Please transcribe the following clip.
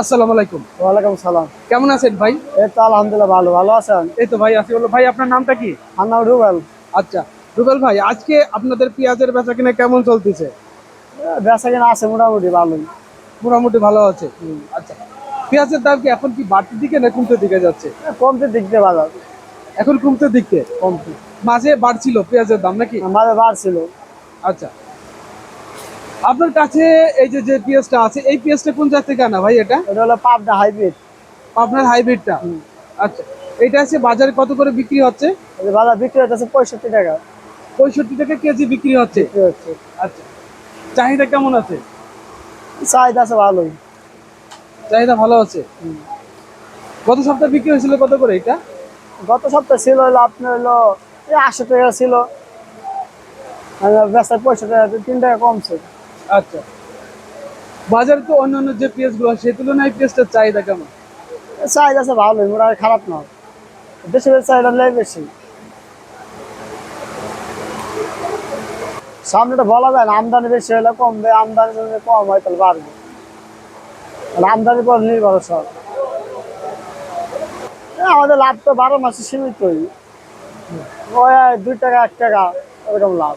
আসসালামু আলাইকুম। ওয়ালাইকুম সালাম। কেমন আছেন ভাই? এই তো আলহামদুলিল্লাহ ভালো ভালো আছেন? এই তো ভাই আছি বলো। ভাই আপনার নামটা কি? আমার নাম রুবেল। আচ্ছা রুবেল ভাই আজকে আপনাদের পেঁয়াজের বেচা কিনা কেমন চলতেছে? বেচা কিনা আছে মোটামুটি ভালোই। মোটামুটি ভালো আছে? আচ্ছা পেঁয়াজের দাম কি এখন কি বাড়তির দিকে না কমতে দিকে যাচ্ছে? কমতে দিক দিয়ে বাজার। এখন কমতে দিকে কমতে। মাঝে বাড়ছিল পেঁয়াজের দাম নাকি? মাঝে বাড়ছিল। আচ্ছা আপনার কাছে এই যে যে পেঁয়াজটা আছে এই পেঁয়াজটা কোন জাত থেকে আনা ভাই এটা? এটা হলো পাবনা হাইব্রিড। আপনার হাইব্রিডটা? আচ্ছা এটা আছে বাজারে কত করে বিক্রি হচ্ছে? বাজার বিক্রি হচ্ছে পঁয়ষট্টি টাকা। পঁয়ষট্টি টাকা কেজি বিক্রি হচ্ছে? আচ্ছা চাহিদা কেমন আছে? চাহিদা আছে ভালোই। চাহিদা ভালো আছে? গত সপ্তাহে বিক্রি হয়েছিল কত করে এটা? গত সপ্তাহে ছিল হলো আপনার হলো আশি টাকা ছিল। বেচার পঁয়ষট্টি টাকা তিন টাকা কমছে। আচ্ছা। বাজারে তো অন্যান্য যে পেঁয়াজগুলো সে তুলনায় পেঁয়াজটার চাহিদা কেমন? চাহিদা আছে ভালোই মোটামুটি খারাপ না। বেশি চাহিদা নেই বেশি। সামনেটা বলা যায় না আমদানি বেশি হলে কমবে আমদানি যদি কম হয় তাহলে বাড়বে। আমদানির পর নির্ভরশীল। এ, আমাদের লাভ তো বারো মাসে সীমিতই। দুই টাকা এক টাকা এরকম লাভ।